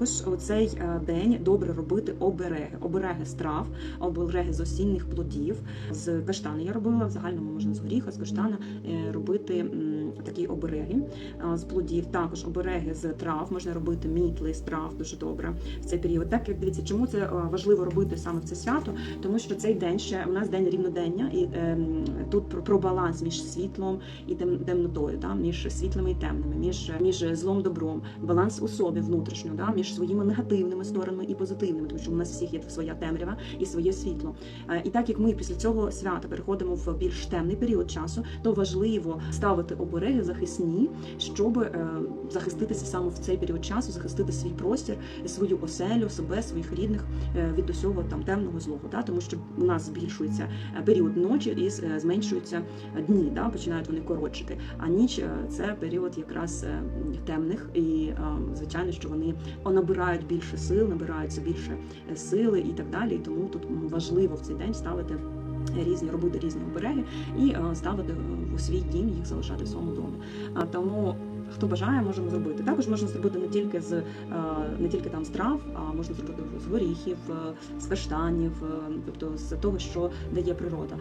Також у цей е, день добре робити обереги, обереги страв, обереги з осінних плодів. З каштана я робила в загальному можна з горіха, з каштана е, робити такі обереги е, з плодів. Також обереги з трав можна робити мітли з трав дуже добре в цей період. Так як дивіться, чому це важливо робити саме в це свято? Тому що цей день ще у нас день рівнодення, і ем, тут про, баланс між світлом і тем, темнотою, між світлими і темними, між, між злом добром, баланс у собі внутрішньо, да? Між своїми негативними сторонами і позитивними, тому що у нас всіх є своя темрява і своє світло. Е, І так як ми після цього свята переходимо в більш темний період часу, то важливо ставити обереги захисні, щоб е, захиститися саме в цей період часу, захистити свій простір, свою оселю, себе, своїх рідних е, від усього там темного злого. Да? Тому що у нас збільшується період ночі і зменшуються дні, да? починають вони коротшити. А ніч це період якраз темних, і звичайно, що вони набирають більше сил, набираються більше е, сили і так далі. І тому тут важливо в цей день ставити. Різні робити різні обереги і е, ставити е, у свій дім, їх залишати в своєму домі. Тому хто бажає, можемо зробити. Також можна зробити не тільки з не тільки там з трав, а можна зробити з горіхів, з каштанів, тобто з того, що дає природа.